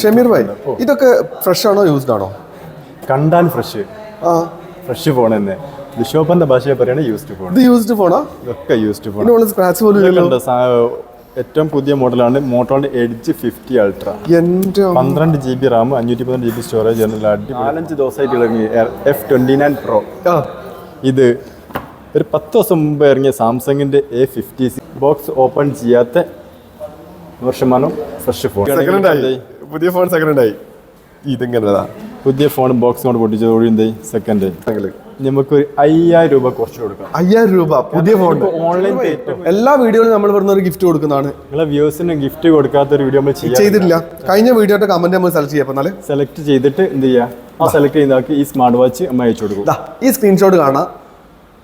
ഷമീർ ഭായ് ഇതൊക്കെ ഫ്രഷ് ആണോ യൂസ്ഡ് ആണോ? കണ്ടാൻ ഫ്രഷ് ആ. ഫ്രഷ് ഫോൺ തന്നെ. ബിഷോപ്പന്റെ ഭാഷയെ പറയുകയാണ് യൂസ്ഡ് ഫോൺ ഇത് യൂസ്ഡ് ഫോണാ ഇതൊക്കെ യൂസ്ഡ് ഫോൺ ഇതിനുള്ള സ്ക്രാച്ച് പോലും ഇല്ലല്ലോ. ഏറ്റവും പുതിയ മോഡലാണ് മോട്ടോണ്ട് എഡ്ജ് ഫിഫ്റ്റി അൾട്ര എന്റെ പന്ത്രണ്ട് ജി ബി റാം അഞ്ഞൂറ്റി പന്ത്രണ്ട് ജി ബി സ്റ്റോറേജ് അടി നാലഞ്ച് ദിവസമായിട്ട് ഇറങ്ങി എഫ് ട്വന്റി നയൻ പ്രോ ആ. ഇത് ഒരു പത്ത് ദിവസം മുമ്പ് ഇറങ്ങിയ സാംസങ്ങിന്റെ എ ഫിഫ്റ്റി ബോക്സ് ഓപ്പൺ ചെയ്യാത്ത നൂറ് ശതമാനം ഫ്രഷ് ഫോൺ സെക്കൻഡ് ആയി. പുതിയ ഫോൺ സെക്കൻഡ് ആയി. ഇതിങ്ങനെതാ? പുതിയ ഫോൺ ബോക്സ് കൊണ്ട് പൊട്ടിച്ചത് ഒഴിയുന്നേ സെക്കൻഡ് നമുക്ക് ഒരു അയ്യായിരം രൂപ കുറച്ച് കൊടുക്കാം. അയ്യായിരം രൂപ. പുതിയ ഫോൺ ഓൺലൈൻ എല്ലാ വീഡിയോയിലും നമ്മൾ ഇവിടുന്ന് ഒരു ഗിഫ്റ്റ് കൊടുക്കുന്നതാണ്. നിങ്ങളെ വ്യൂസിന് ഗിഫ്റ്റ് കൊടുക്കാത്ത ഒരു വീഡിയോ നമ്മൾ ചെയ്യാം ചെയ്തിട്ടില്ല. കഴിഞ്ഞ വീഡിയോയുടെ കമന്റ് നമ്മൾ സെലക്ട് ചെയ്യാം. സെലക്ട് ചെയ്തിട്ട് എന്ത് ചെയ്യാ? ആ സെലക്ട് ചെയ്ത ആൾക്ക് ഈ സ്മാർട്ട് വാച്ച് നമ്മൾ അയച്ചു കൊടുക്കും. ദാ, ഈ സ്ക്രീൻഷോട്ട് കാണാം.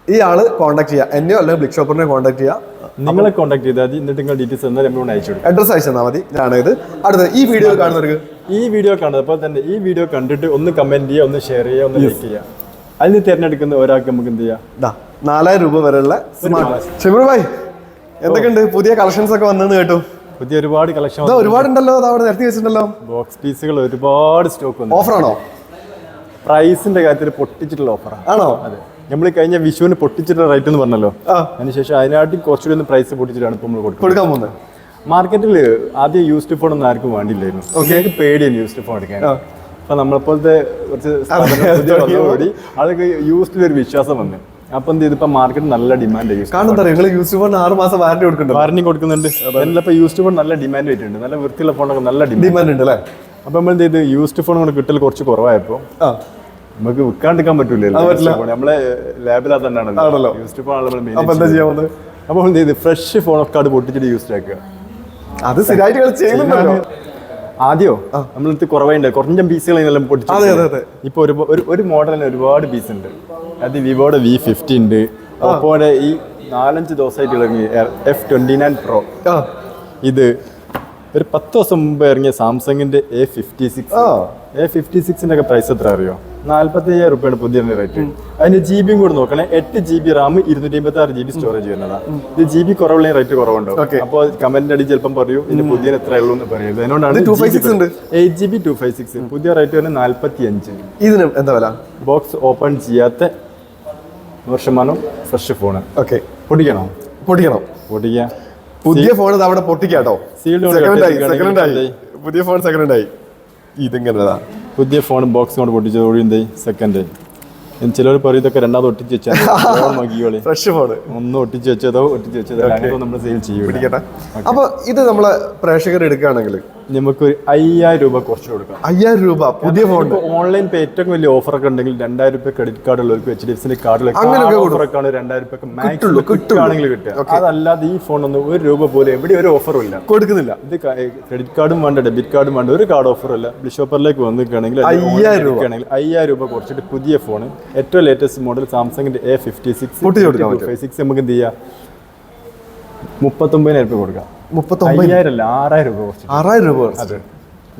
ഈ ആൾ കോൺടാക്ട് ചെയ്യുക എന്നെയോ അല്ലെങ്കിൽ ബ്ലിക് ഷോപ്പറിനെ കോൺടാക്ട് ചെയ്യുക നിങ്ങളെ കോൺടാക്ട് ചെയ്താൽ മതി. എന്നിട്ട് നിങ്ങൾ ഡീറ്റെയിൽസ് എന്നാൽ നമ്മൾ അയച്ചു കൊടുക്കും. അഡ്രസ് അയച്ചു തന്നാൽ മതി. ഞാനത് ഇത് അടുത്തത് ഈ വീഡിയോ കാണുന്നവർക്ക്. ഈ വീഡിയോ കാണുന്നത് അപ്പോൾ തന്നെ ഈ വീഡിയോ കണ്ടിട്ട് ഒന്ന് കമന്റ് ചെയ്യുക ഒന്ന് ഷെയർ ചെയ്യുക ഒന്ന് ലൈക്ക് ചെയ്യുക. അതിന് തിരഞ്ഞെടുക്കുന്ന ഒരാൾക്ക് നമുക്ക് എന്ത് ചെയ്യാം? നാലായിരം രൂപ വരെയുള്ള സ്മാർട്ട് ഷിബിർ ഭായ് എന്തൊക്കെയുണ്ട്? പുതിയ കളക്ഷൻസ് ഒക്കെ വന്നെന്ന് കേട്ടു. പുതിയ ഒരുപാട് കളക്ഷൻ ഒരുപാട് ഒരുപാടുണ്ടല്ലോ അവിടെ നിരത്തി വെച്ചിട്ടുണ്ടല്ലോ. ബോക്സ് പീസുകൾ ഒരുപാട് സ്റ്റോക്ക് ഉണ്ട് ഓഫറാണോ പ്രൈസിന്റെ കാര്യത്തിൽ പൊട്ടിച്ചിട്ടുള്ള ഓഫറാണ് ആണോ? അതെ. നമ്മൾ കഴിഞ്ഞ വിഷുവിന് പൊട്ടിച്ചിട്ട റേറ്റ് എന്ന് പറഞ്ഞല്ലോ. അതിനുശേഷം അതിനായിട്ട് കുറച്ചുകൂടി ഒന്ന് പ്രൈസ് പൊട്ടിച്ചിട്ടാണ് ഇപ്പോൾ നമ്മൾ കൊടുക്കാൻ പോകുന്നത്. മാർക്കറ്റിൽ ആദ്യം യൂസ്ഡ് ഫോൺ ഒന്നും ആർക്കും വേണ്ടിയില്ലായിരുന്നു. എനിക്ക് പേടിയാണ് യൂസ്ഡ് ഫോൺ എടുക്കാൻ. അപ്പൊ നമ്മളെപ്പോലത്തെ കുറച്ച് കൂടി അതൊക്കെ യൂസ്ഡിൽ ഒരു വിശ്വാസം വന്നു. അപ്പൊ എന്ത് ചെയ്തു? ഇപ്പൊ മാർക്കറ്റ് നല്ല ഡിമാൻഡ് ആയി കാരണം എന്താ നിങ്ങൾ യൂസ് ഫോൺ ആറ് മാസം വാറന്റി കൊടുക്കുന്നുണ്ട്. വാറന്റി കൊടുക്കുന്നുണ്ട്. ഇപ്പൊ യൂസ്ഡ് ഫോൺ നല്ല ഡിമാൻഡ് ആയിട്ടുണ്ട്. നല്ല വൃത്തിയുള്ള ഫോണൊക്കെ നല്ല ഡിമാൻഡ് ഉണ്ട് അല്ലേ? അപ്പൊ നമ്മൾ എന്ത് ചെയ്ത്? യൂസ്ഡ് ഫോൺ കൊണ്ട് കിട്ടൽ കുറച്ച് കുറവായപ്പോ ആ. നമുക്ക് വിൽക്കാണ്ടിരിക്കാൻ പറ്റൂലല്ലോ. നമ്മളെ ലാബിലത് ആണല്ലോ. തന്നെയാണല്ലോ യൂസ്ഡ് ഫോൺ ആണല്ലോ അപ്പൊ എന്താ ചെയ്യാൻ അപ്പോൾ എന്ത് ചെയ്ത്? ഫ്രഷ് ഫോൺ ഓഫ് കാർഡ് പൊട്ടിച്ചിട്ട് യൂസ് ആക്കുക അത് സ്ഥിരമായിട്ട് ചെയ്യുന്നുണ്ടല്ലോ. ആദ്യോ? നമ്മളടുത്ത് കുറവുണ്ട്. കുറഞ്ഞ പീസുകളെല്ലാം പൊട്ടിച്ചു അതെ, അതെ, അതെ. ഇപ്പൊ ഒരു ഒരു മോഡലിന് ഒരുപാട് പീസ് ഉണ്ട്. അത് വിവോയുടെ വി ഫിഫ്റ്റി ഉണ്ട്. ഓപ്പോയുടെ ഈ നാലഞ്ച് ദിവസമായിട്ട് ഇറങ്ങി എഫ് ട്വന്റി നയൻ പ്രോ ഇത് ഒരു പത്ത് ദിവസം മുമ്പ് ഇറങ്ങിയ സാംസങ്ങിന്റെ A fifty six. A fifty സിക്സിന്റെ ഒക്കെ പ്രൈസ് എത്ര അറിയോ? നാല്പത്തി അയ്യായിരം റുപ്യാണ് പുതിയ റേറ്റ് അതിന് ജി ബിയും കൂടെ നോക്കണേ. എട്ട് ജി ബി റാം ഇരുന്നൂറ്റി അമ്പത്തി ആറ് ജി ബി സ്റ്റോറേജ് വരുന്നതാണ് ഇത് ജി ബി കുറവുള്ള റേറ്റ് കുറവുണ്ട്. അപ്പോൾ കമന്റ് അടി ചിലപ്പം പറയൂ. ഇതിന് പുതിയ എത്ര ഉള്ളൂ എന്ന് പറയുന്നത് അതിനോടാണ് ഇത് 256 ഉണ്ട്. Eight G B two five six പുതിയ റേറ്റ് വരുന്നത് നാല്പത്തി അഞ്ച് ഇതിന് എന്താ വില? ബോക്സ് ഓപ്പൺ ചെയ്യാത്ത നൂറ് ശതമാനം ഫ്രഷ് ഫോണ് ഓക്കെ പൊട്ടിക്കണോ? പൊട്ടിക്കണം? പൊട്ടിക്കാം. പുതിയ ഫോൺ അവിടെ പൊട്ടിക്കാട്ടോ. സീൽഡ് സെക്കൻഡ് ആയി സെക്കൻഡ് ആയി. പുതിയ ഫോൺ സെക്കൻഡ് ആയി. ഇതിങ്ങനെതാ. പുതിയ ഫോൺ ബോക്സ് കൊണ്ട് പൊട്ടിച്ചത്. ഒഴിയുന്നേ സെക്കൻഡ് ചിലർ പറയും ഇതൊക്കെ രണ്ടാമത് ഒട്ടിച്ച് വെച്ചാൽ ഫ്രഷ് ഫോൺ ഒന്ന് ഒട്ടിച്ച് വെച്ചതോ ഒട്ടിച്ച് വെച്ചതോ. നമ്മൾ സെയിൽ ചെയ്യും അപ്പൊ ഇത് നമ്മളെ പ്രേക്ഷകർ എടുക്കുകയാണെങ്കിൽ നമുക്ക് ഒരു അയ്യായിരം രൂപ കുറച്ച് കൊടുക്കാം. അയ്യായിരം രൂപ പുതിയ ഫോൺ ഓൺലൈൻ പേ ഏറ്റവും വലിയ ഓഫർ ഒക്കെ ഉണ്ടെങ്കിൽ രണ്ടായിരം രൂപ ക്രെഡിറ്റ് കാർഡ് ഉള്ളവർക്ക് എച്ച് ഡി എഫ് കാർഡിലൊക്കെ ഓഫർ ഒക്കെ ആണ് രണ്ടായിരം രൂപ. കിട്ടുക. അതല്ലാതെ ഈ ഫോൺ ഒന്നും ഒരു രൂപ പോലും എവിടെ ഒരു ഓഫറും ഇല്ല. കൊടുക്കുന്നില്ല. ഇത് ക്രെഡിറ്റ് കാർഡും വേണ്ട ഡെബിറ്റ് കാർഡും വേണ്ട ഒരു കാർഡ് ഓഫറും ഇല്ല. ബിഷോപ്പറിലേക്ക് വന്നിരിക്കുകയാണെങ്കിൽ അയ്യായിരം രൂപ. അയ്യായിരം രൂപ കുറച്ചിട്ട് പുതിയ ഫോൺ ഏറ്റവും ലേറ്റസ്റ്റ് മോഡൽ സാംസങ്ങിന്റെ എ ഫിഫ്റ്റി സിക്സ്. സിക്സ് നമുക്ക് എന്ത് ചെയ്യാം? മുപ്പത്തൊമ്പതിനായിരം രൂപ കൊടുക്കാം. മുപ്പത്തൊമ്പത് അയ്യായിരം അല്ല ആറായിരം രൂപ കുറച്ച്. ആറായിരം രൂപ കുറച്ച്. അതെ.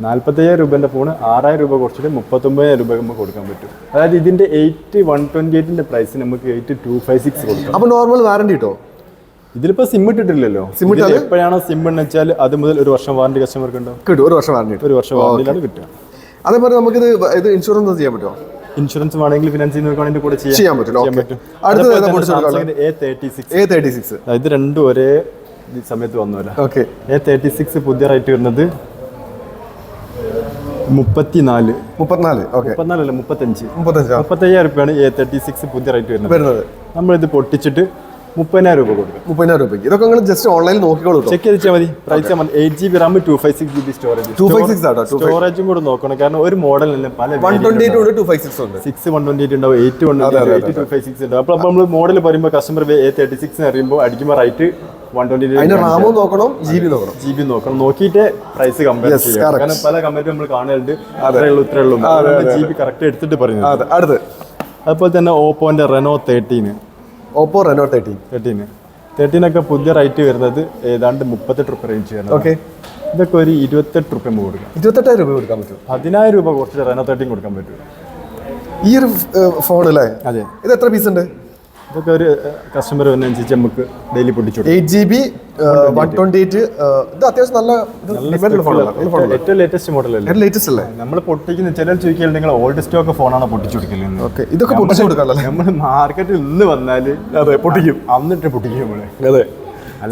നാല്പത്തയ്യായിരം രൂപേന്റെ ഫോണ് ആറായിരം രൂപ കുറച്ചിട്ട് മുപ്പത്തൊമ്പതിനായിരം രൂപ നമുക്ക് കൊടുക്കാൻ പറ്റും. അതായത് ഇതിന്റെ എയ്റ്റ് വൺ ട്വന്റി എയ്റ്റിന്റെ പ്രൈസ് നമുക്ക് എയ്റ്റ് ടു ഫൈവ് സിക്സ് കൊടുക്കാം. അപ്പോൾ നോർമൽ വാറന്റി കിട്ടോ ഇതിലിപ്പോ സിം ഇട്ടിട്ടില്ലല്ലോ. സിം? എപ്പോഴാണോ സിം എന്ന് വെച്ചാൽ അത് മുതൽ ഒരു വർഷം വാറണ്ടി കസ്റ്റമർക്ക് ഉണ്ടോ കിട്ടും. ഒരു വർഷം വാറണ്ടി ഒരു വർഷം വാറണ്ടിയിലാണ് കിട്ടുക. അതേപോലെ നമുക്ക് ഇത് ഇൻഷുറൻസ് ചെയ്യാൻ പറ്റുമോ? ഇൻഷുറൻസ് വേണമെങ്കിൽ ഫിനാൻസ് ചെയ്യുന്നവർക്കാണെങ്കിൽ കൂടെ ചെയ്യാം. ചെയ്യാൻ ചെയ്യാൻ പറ്റും. ഇത് രണ്ടും ഒരേ സമയത്ത് വന്നല്ല ഓക്കെ. എ തേർട്ടി സിക്സ് പുതിയ റേറ്റ് വരുന്നത് മുപ്പത്തിനാല്. മുപ്പത്തിനാല് മുപ്പത്തിനാലല്ല മുപ്പത്തഞ്ച്. മുപ്പത്തഞ്ച് മുപ്പത്തയ്യായിരം രൂപയാണ് എ തേർട്ടി സിക്സ് പുതിയ റേറ്റ് വരുന്നത്. വരുന്നത്. നമ്മളിത് പൊട്ടിച്ചിട്ട് മുപ്പതിനായിരം രൂപ കൊടുക്കും. മുപ്പതിനായിരം രൂപയ്ക്ക്. ഇതൊക്കെ നിങ്ങൾ ജസ്റ്റ് ഓൺലൈനിൽ നോക്കിക്കോളൂ ചെക്ക് ചെയ്താൽ മതി. Price eight G B RAM two five six G B storage 256 ആട്ടോ, 256. സ്റ്റോറേജും കൂടെ നോക്കണം. കാരണം ഒരു മോഡലിന് പല വൺ ട്വന്റി എയ്റ്റ് ഉണ്ട് ടു ഫൈവ് സിക്സ് ഉണ്ട്. സിക്സ് വൺ ട്വന്റി എയ്റ്റ് ഉണ്ടാവും eight one eight two five six ഉണ്ടാവും. അപ്പോൾ നമ്മൾ മോഡൽ പറയുമ്പോൾ കസ്റ്റമർ എ തേർട്ടി സിക്സ് അറിയുമ്പോൾ അടിക്കുമ്പോൾ റൈറ്റ് അതിന്റെ റാമും നോക്കണം ജി ബി നോക്കണം. ജി ബി നോക്കണം. നോക്കിയിട്ട് പ്രൈസ് കമ്പയർ ചെയ്യാം. കാരണം പല കമ്പനി നമ്മൾ കാണലുണ്ട്. അത്രയുള്ളൂ ഇത്രയുള്ളൂ ജി ബി കറക്റ്റ് എടുത്തിട്ട് പറയുന്നത് അടുത്ത്. അതുപോലെ തന്നെ ഓപ്പോന്റെ റെനോ തേർട്ടീന് ഓപ്പോ റെനോ തേർട്ടീൻ. തേർട്ടീന്. തേർട്ടീനൊക്കെ പുതിയ റേറ്റ് വരുന്നത് ഏതാണ്ട് മുപ്പത്തെട്ട് റുപ്യ റേഞ്ച് വരുന്നത്. ഓക്കെ. ഇതൊക്കെ ഒരു ഇരുപത്തെട്ട് റുപ്യ കൊടുക്കാം. ഇരുപത്തെട്ടായിരം രൂപ കൊടുക്കാൻ പറ്റും പതിനായിരം രൂപ കുറച്ച് റെനോ തേർട്ടീൻ കൊടുക്കാൻ പറ്റും. ഈ ഒരു ഫോൺ അല്ലേ? അതെ. ഇത് എത്ര പീസ് ഉണ്ട്? ഇതൊക്കെ ഒരു കസ്റ്റമർ വരുന്നതനുസരിച്ച് നമുക്ക് ഡെയിലി പൊട്ടിച്ചു eight G B one twenty eight ഇത് അത്യാവശ്യം നല്ല ഏറ്റവും ലേറ്റസ്റ്റ് മോഡൽ അല്ലേ? ലേറ്റസ്റ്റ് അല്ലേ? നമ്മൾ പൊട്ടിക്കുന്ന ചില ചോദിക്കൽ നിങ്ങൾ ഓൾഡ് സ്റ്റോക്ക് ഫോണാണ് പൊട്ടിച്ചു കൊടുക്കൽ ഓക്കെ ഇതൊക്കെ പൊട്ടിച്ചു കൊടുക്കാനല്ലേ നമ്മൾ മാർക്കറ്റിൽ ഇന്ന് വന്നാൽ അതെ പൊട്ടിക്കും. അന്നിട്ട് പൊട്ടിക്കും നമ്മൾ. അതെ.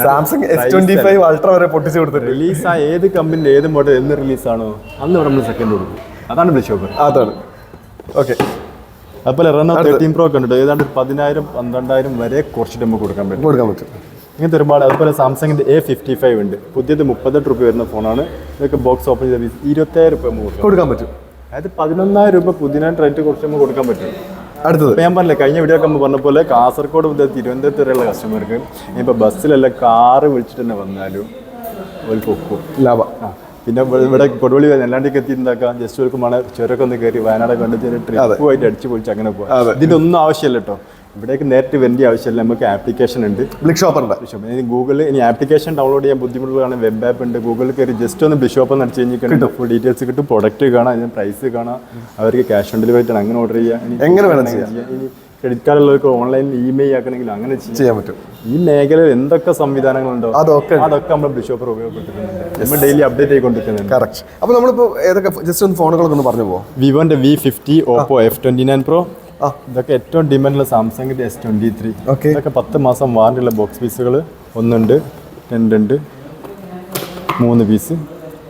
Samsung S twenty five ultra വരെ പൊട്ടിച്ചു കൊടുത്തിട്ട് റിലീസ് ആ ഏത് കമ്പനിന്റെ ഏത് മോഡൽ എന്ന് റിലീസാണോ അന്ന് ഇവിടെ നമ്മൾ സെക്കൻഡ് കൊടുക്കും. അതാണ് ബിഷോപ്പ് അതാണ്. ഓക്കെ അതുപോലെ റെനോ തേർട്ടീൻ പ്രോ കണ്ടിട്ട് ഏതാണ്ട് പതിനായിരം പന്ത്രണ്ടായിരം വരെ കുറച്ചിട്ട് നമുക്ക് കൊടുക്കാൻ പറ്റും. കൊടുക്കാൻ പറ്റും. ഇങ്ങനത്തെ ഒരുപാട് അതുപോലെ സാംസങ്ങിന്റെ എ ഫിഫ്റ്റി ഫൈവ് ഉണ്ട്. പുതിയത് മുപ്പത്തെട്ട് രൂപ വരുന്ന ഫോണാണ്. ഇതൊക്കെ ബോക്സ് ഓപ്പൺ ചെയ്ത് ഇരുപത്തായിരം രൂപ നമുക്ക് കൊടുക്കാൻ പറ്റും. അതായത് പതിനൊന്നായിരം രൂപ പുതിയ റേറ്റ് കുറച്ച് നമുക്ക് കൊടുക്കാൻ പറ്റും. അടുത്തത്. ഞാൻ പറഞ്ഞില്ല കഴിഞ്ഞ വീഡിയോ ഒക്കെ പറഞ്ഞ പോലെ കാസർഗോഡ് മുതൽ തിരുവനന്തപുരത്ത് വരെയുള്ള കസ്റ്റമർക്ക് ഇനിയിപ്പോൾ ബസ്സിലല്ല കാറ് വിളിച്ചിട്ട് തന്നെ വന്നാലും ഒരു പൊക്കും ലാഭം. പിന്നെ ഇവിടെ- കൊടുവള്ളി നെല്ലാണ്ടിക്ക് എത്തി എന്താക്കാം ജസ്റ്റ് ഒരു മണ ചുരമൊക്കെ ഒന്ന് കയറി വയനാടൊക്കെ കണ്ട് ചെറിയ ട്രിപ്പുമായിട്ട് അടിച്ചു പൊളിച്ച് അങ്ങനെ പോകാം ഇതിന്റെ ഒന്നും ആവശ്യമില്ല കേട്ടോ ഇവിടേക്ക് നേരിട്ട് വരേണ്ട ആവശ്യമില്ല. നമുക്ക് ആപ്ലിക്കേഷൻ ഉണ്ട്. ബിഷോപ്പ് ഉണ്ട്. ബിഷോപ്പ് ഇനി ഗൂഗിൾ ഇനി ആപ്ലിക്കേഷൻ ഡൗൺലോഡ് ചെയ്യാൻ ബുദ്ധിമുട്ടുള്ളതാണ്. വെബ് ആപ്പ് ഉണ്ട്. ഗൂഗിൾ കയറി ജസ്റ്റ് ഒന്ന് ബിഷോപ്പ് എന്ന് അടിച്ച് കഴിഞ്ഞിട്ട് ഫുൾ ഡീറ്റെയിൽസ് കിട്ടും. പ്രൊഡക്റ്റ് കാണാം. അതിന് പ്രൈസ് കാണാം. അവർക്ക് ക്യാഷ് ഓൺ ഡെലിവറി ആണ് അങ്ങനെ ഓർഡർ ചെയ്യാം. എങ്ങനെ വേണം ചെയ്യാം. ക്രെഡിറ്റ് കാർഡ് ഉള്ളവർക്ക് ഓൺലൈനിൽ ഇമെയിൽ ആക്കണമെങ്കിൽ അങ്ങനെ ചെയ്യാൻ പറ്റും. ഈ മേഖലയിൽ എന്തൊക്കെ സംവിധാനങ്ങളുണ്ടോ? അതൊക്കെ അതൊക്കെ നമ്മൾ ബിഷോപ്പർ ഉപയോഗപ്പെടുത്തുന്നുണ്ട്. നമ്മൾ ഡെയിലി അപ്ഡേറ്റ് ആയിക്കൊണ്ടിരിക്കുന്നുണ്ട്. കറക്റ്റ് അപ്പോൾ നമ്മളിപ്പോ ഏതൊക്കെ ജസ്റ്റ് ഒന്ന് ഫോണുകളൊക്കെ ഒന്ന് പറഞ്ഞു പോകും വിവോന്റെ V fifty Oppo F twenty nine pro ആ. ഇതൊക്കെ ഏറ്റവും ഡിമാൻഡുള്ള സാംസങ്ങിന്റെ എസ് ട്വന്റി ത്രീ ഓക്കെ ഇതൊക്കെ പത്ത് മാസം വാറണ്ടിയുള്ള ബോക്സ് പീസുകൾ ഒന്നുണ്ട് രണ്ടുണ്ട് മൂന്ന് പീസ്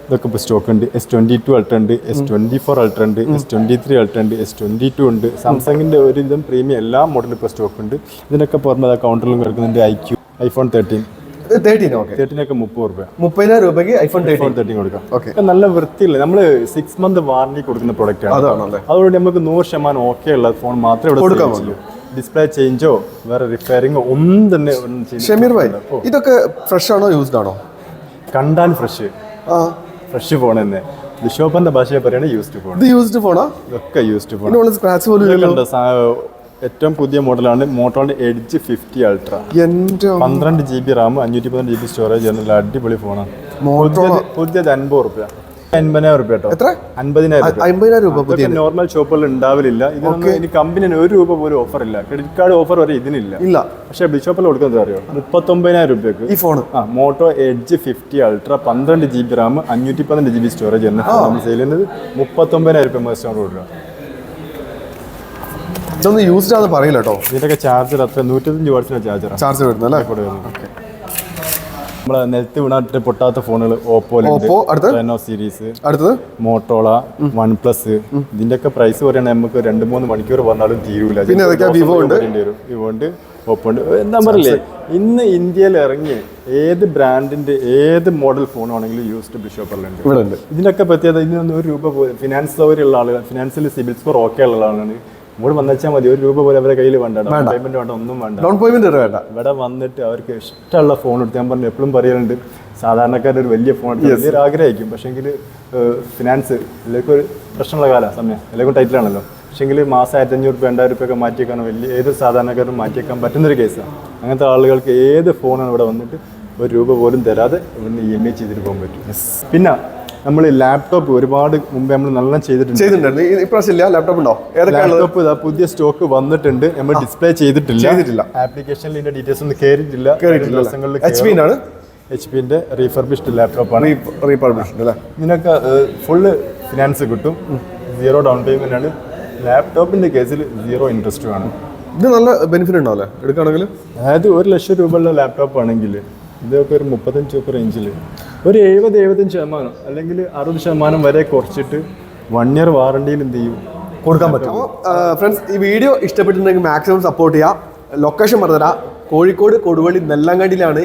ഇതൊക്കെ ഇപ്പോൾ സ്റ്റോക്ക് ഉണ്ട്. എസ് ട്വന്റി ടു അൾട്ര ഉണ്ട് എസ് ട്വന്റി ഫോർ അൾട്ര ഉണ്ട് എസ് ട്വന്റി ത്രീ അൾട്ര ഉണ്ട് എസ് ട്വന്റി ടു ഉണ്ട്. സാംസങ്ങിന്റെ ഒരുവിധം പ്രീമിയം എല്ലാ മോഡലും ഇപ്പോൾ സ്റ്റോക്ക് ഉണ്ട്. ഇതിനൊക്കെ പുറമെ കൗണ്ടറിലും കിടക്കുന്നുണ്ട് iQOO iPhone thirteen thirteen okay തേർട്ടീനൊക്കെ മുപ്പത് രൂപ മുപ്പതിനായിരം രൂപയ്ക്ക് ഐഫോൺ തേർട്ടീൻ ഐഫോൺ തേർട്ടീൻ കൊടുക്കാം. Okay. നല്ല വൃത്തിയില്ല നമ്മൾ സിക്സ് മന്ത് വാറണ്ടി കൊടുക്കുന്ന പ്രൊഡക്റ്റ് ആണ്. അതുകൊണ്ട് നമുക്ക് നൂറ് ശതമാനം ഓക്കെ ഉള്ള ഫോൺ മാത്രമേ ഇവിടെ കൊടുക്കാൻ ഡിസ്പ്ലേ ചേഞ്ചോ വേറെ റിപ്പയറിങ്ങോ ഒന്നും തന്നെ ഷമീർ ഭായ് ഇതൊക്കെ ഫ്രഷ് ആണോ യൂസ്ഡ് ആണോ? കണ്ടാൽ ഫ്രഷ് ആ. ഫ്രഷ് ഫോൺ തന്നെ. ബിഷോപ്പന്റെ ഭാഷയെ പറയുന്നത് യൂസ്ഡ് ഫോൺ ഇത് യൂസ്ഡ് ഫോണാ ഇതൊക്കെ യൂസ്ഡ് ഫോൺ സ്ക്രാച്ച് പോലും ഇല്ലല്ലോ. ഏറ്റവും പുതിയ മോഡലാണ് മോട്ടോറിന്റെ എഡ്ജ് ഫിഫ്റ്റി അൾട്ര എന്റെ പന്ത്രണ്ട് ജി ബി റാം അഞ്ഞൂറ്റി പതിനഞ്ച് ജി ബി സ്റ്റോറേജ് നല്ല അടിപൊളി ഫോണാണ് പുതിയത് അൻപത് റുപ്യ അൻപതിനായിരം രൂപ കേട്ടോ. എത്ര? അൻപതിനായിരം റുപ്യ അമ്പതിനായിരം രൂപ പുതിയ നോർമൽ ഷോപ്പുകളിൽ ഉണ്ടാവില്ല ഇതിനൊന്നും കമ്പനി കമ്പനിന് ഒരു രൂപ പോലും ഓഫർ ഇല്ല. ക്രെഡിറ്റ് കാർഡ് ഓഫർ വരെ ഇതിനില്ല. ഇല്ല. പക്ഷെ ബിഷോപ്പിൽ കൊടുക്കുന്നത് അറിയോ? മുപ്പത്തൊമ്പതിനായിരം രൂപയ്ക്ക് ഈ ഫോൺ ആ മോട്ടോ എഡ്ജ് ഫിഫ്റ്റി അൾട്ര പന്ത്രണ്ട് ജി ബി റാം അഞ്ഞൂറ്റി പന്ത്രണ്ട് ജി ബി സ്റ്റോറേജ് എന്ന സെയിൽ ചെയ്യുന്നത്. മുപ്പത്തൊമ്പതിനായിരം രൂപ ഡിസ്കൗണ്ട് കൊടുക്കുക. ഇതൊന്നും യൂസ്ഡ് ആണെന്ന് പറയില്ല കേട്ടോ. ഇതിന്റെ ചാർജർ അത്ര നൂറ്റഞ്ച് വാട്സിന്റെ ചാർജർ ചാർജർ വരുന്നത് അല്ലേ കൂടെ വരുന്നത്. നമ്മളെ നിലത്ത് വീണാട്ട് പൊട്ടാത്ത ഫോണുകൾ ഓപ്പോ ഓപ്പോ അടുത്ത്? റെനോ സീരീസ് അടുത്തത്? മോട്ടോള വൺ പ്ലസ് ഇതിന്റെയൊക്കെ പ്രൈസ് പറയുകയാണെങ്കിൽ നമുക്ക് രണ്ട് മൂന്ന് മണിക്കൂർ വന്നാലും തീരൂല. പിന്നെ അതൊക്കെ വിവോ ഉണ്ട്? വിവോ ഉണ്ട് ഓപ്പോ ഉണ്ട്. എന്താ പറയില്ലേ ഇന്ന് ഇന്ത്യയിൽ ഇറങ്ങിയ ഏത് ബ്രാൻഡിന്റെ ഏത് മോഡൽ ഫോൺ ആണെങ്കിലും യൂസ്ഡ് ബിഷോപ്പറിലുണ്ട് ഇതിനൊക്കെ പ്രത്യേകത ഇതിനൊന്നും ഒരു രൂപ ഫിനാൻസ് സൗകര്യമുള്ള ആളുകൾ ഫിനാൻസിൽ സിബിൽ സ്കോർ ഓക്കെ ഉള്ള ആളാണ് ഇവിടെ വന്നുവെച്ചാൽ മതി. ഒരു രൂപ പോലും അവരുടെ കയ്യിൽ വേണ്ട പേയ്മെന്റ് വേണ്ട. ഒന്നും വേണ്ട. ഡൗൺ പേയ്മെന്റ് വേണ്ട ഇവിടെ വന്നിട്ട് അവർക്ക് ഇഷ്ടമുള്ള ഫോൺ എടുത്ത് ഞാൻ പറഞ്ഞു എപ്പോഴും പറയാറുണ്ട് സാധാരണക്കാരുടെ ഒരു വലിയ ഫോൺ എടുത്ത് വലിയൊരു ആഗ്രഹമായിരിക്കും പക്ഷേങ്കിൽ ഫിനാൻസ് എല്ലാവർക്കും ഒരു പ്രശ്നമുള്ള കാലം സമയം. എല്ലാവർക്കും ടൈറ്റിലാണല്ലോ പക്ഷേങ്കിൽ മാസം ആയിരത്തി അഞ്ഞൂറ് രൂപ രണ്ടായിരം രൂപയൊക്കെ മാറ്റിയേക്കാൻ വലിയ ഏത് സാധാരണക്കാരും മാറ്റിയേക്കാൻ പറ്റുന്നൊരു കേസാണ് അങ്ങനത്തെ ആളുകൾക്ക് ഏത് ഫോണാണ് ഇവിടെ വന്നിട്ട് ഒരു രൂപ പോലും തരാതെ ഇവിടുന്ന് ഇ എം ഐ ചെയ്തിട്ട് പോകാൻ പറ്റും. പിന്നെ നമ്മൾ ലാപ്ടോപ്പ് ഒരുപാട് മുമ്പ് നമ്മൾ നല്ല ചെയ്തിട്ടുണ്ട്. ഇപ്രാവശ്യം ഇല്ല? ലാപ്ടോപ്പ് ഉണ്ടോ? ലാപ്ടോപ്പ് ഇതാ പുതിയ സ്റ്റോക്ക് വന്നിട്ടുണ്ട്. നമ്മൾ ഡിസ്പ്ലേ ചെയ്തിട്ടില്ല. ചെയ്തിട്ടില്ല. ആപ്ലിക്കേഷനിൽ ഇതിന്റെ ഡീറ്റെയിൽസ് ഒന്നും കയറിയിട്ടില്ല കേറിയിട്ടില്ല ദിവസങ്ങളിൽ എച്ച് പി ആണ്? എച്ച് പിന്റെ റീഫർബിഷ്ഡ് ലാപ്ടോപ്പാണ് ആണ്. അല്ലേ? ഇതിനൊക്കെ ഫുള്ള് ഫിനാൻസ് കിട്ടും. സീറോ ഡൗൺ പേയ്മെന്റ് ആണ്. ലാപ്ടോപ്പിന്റെ കേസിൽ സീറോ ഇൻട്രസ്റ്റ് ആണ്. ഇത് നല്ല ബെനിഫിറ്റ് ഉണ്ടാവില്ലേ എടുക്കുകയാണെങ്കിൽ? അതായത് ഒരു ലക്ഷം രൂപയുള്ള ലാപ്ടോപ്പ് ആണെങ്കിൽ ഇതൊക്കെ ഒരു മുപ്പത്തഞ്ച് റേഞ്ചിൽ ഒരു എഴുപത് എഴുപത്തഞ്ച് ശതമാനം അല്ലെങ്കിൽ അറുപത് ശതമാനം വരെ കുറച്ചിട്ട് വൺ ഇയർ വാറണ്ടിയിൽ എന്ത് ചെയ്യും? കൊടുക്കാൻ പറ്റും. അപ്പോൾ ഫ്രണ്ട്സ് ഈ വീഡിയോ ഇഷ്ടപ്പെട്ടിട്ടുണ്ടെങ്കിൽ മാക്സിമം സപ്പോർട്ട് ചെയ്യുക ലൊക്കേഷൻ പറഞ്ഞുതരാം കോഴിക്കോട് കൊടുവള്ളി നെല്ലങ്കണ്ടിയിലാണ്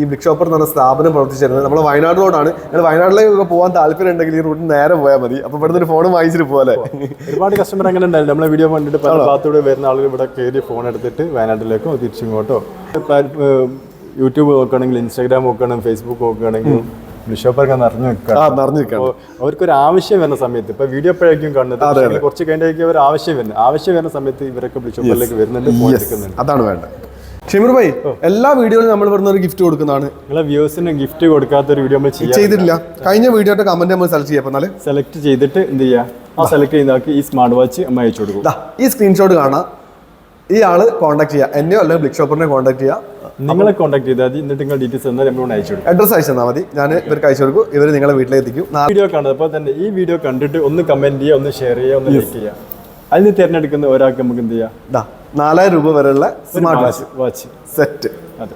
ഈ വൃക്ഷോപ്പർ ഷോപ്പർ എന്ന് പറഞ്ഞ സ്ഥാപനം പ്രവർത്തിച്ചിരുന്നത്. നമ്മൾ വയനാട് റോഡാണ്. നിങ്ങൾ വയനാട്ടിലേക്കൊക്കെ പോകാൻ താല്പര്യം ഉണ്ടെങ്കിൽ ഈ റൂട്ടിൽ നേരെ പോയാൽ മതി. അപ്പോൾ ഇവിടുന്ന് ഒരു ഫോൺ വാങ്ങിച്ചിട്ട് പോലെ ഒരുപാട് കസ്റ്റമർ അങ്ങനെ ഉണ്ടായിരുന്നു. നമ്മളെ വീഡിയോ കണ്ടിട്ട് പല ഭാഗത്തൂടെ വരുന്ന ആളുകൾ ഇവിടെ കയറി ഫോൺ എടുത്തിട്ട് വയനാട്ടിലേക്കോ തിരിച്ചിങ്ങോട്ടോ. യൂട്യൂബ് നോക്കുകയാണെങ്കിൽ ഇൻസ്റ്റാഗ്രാം നോക്കുകയാണെങ്കിൽ ഫേസ്ബുക്ക് നോക്കുകയാണെങ്കിൽ ബിഷോപ്പൊക്കെ നിറഞ്ഞു നിൽക്കണം അവർക്കൊരു ആവശ്യം വരുന്ന സമയത്ത് ഇപ്പൊ വീഡിയോ എപ്പോഴായിരിക്കും കാണുന്നത്? കുറച്ച് കഴിഞ്ഞായിരിക്കും അവർ ആവശ്യം വരുന്നത് ആവശ്യം വരുന്ന സമയത്ത് ഇവരൊക്കെ ബിഷോപ്പിലേക്ക് വരുന്നുണ്ട് അതാണ് വേണ്ടത്. ഷിമിർ ഭായി എല്ലാ വീഡിയോയിലും നമ്മൾ ഇവിടുന്ന് ഒരു ഗിഫ്റ്റ് കൊടുക്കുന്നതാണ്. നിങ്ങളെ വ്യൂസിന് ഗിഫ്റ്റ് കൊടുക്കാത്ത ഒരു വീഡിയോ നമ്മൾ ചെയ്തിട്ടില്ല. കഴിഞ്ഞ വീഡിയോയുടെ കമന്റ് നമ്മൾ സെലക്ട് ചെയ്യാം. സെലക്ട് ചെയ്തിട്ട് എന്ത് ചെയ്യാം? ആ സെലക്ട് ആൾക്ക് ഈ സ്മാർട്ട് വാച്ച് നമ്മൾ അയച്ചു കൊടുക്കും. ഈ സ്ക്രീൻഷോട്ട് കാണാം. ഈ ആൾ കോൺടാക്ട് ചെയ്യുക എന്നെയോ അല്ലെങ്കിൽ ബ്ലിക് ഷോപ്പറിനെ കോൺടാക്ട് ചെയ്യുക നിങ്ങളെ കോൺടാക്ട് ചെയ്താൽ മതി. എന്നിട്ട് നിങ്ങൾ ഡീറ്റെയിൽസ് എന്നാൽ നമ്മൾ അയച്ചു കൊടുക്കും. അഡ്രസ് അയച്ചു തന്നാൽ മതി. ഞാൻ ഇവർക്ക് അയച്ചു കൊടുക്കും. ഇവർ നിങ്ങളെ വീട്ടിലേക്ക് എത്തിക്കും വീഡിയോ കണ്ടപ്പോൾ അപ്പോൾ തന്നെ ഈ വീഡിയോ കണ്ടിട്ട് ഒന്ന് കമന്റ് ചെയ്യുക ഒന്ന് ഷെയർ ചെയ്യുക ഒന്ന് ലൈക്ക് ചെയ്യുക അതിന് തിരഞ്ഞെടുക്കുന്ന ഒരാൾക്ക് നമുക്ക് എന്ത് ചെയ്യാം? നാലായിരം രൂപ വരെയുള്ള സ്മാർട്ട് വാച്ച് വാച്ച് സെറ്റ് അതെ.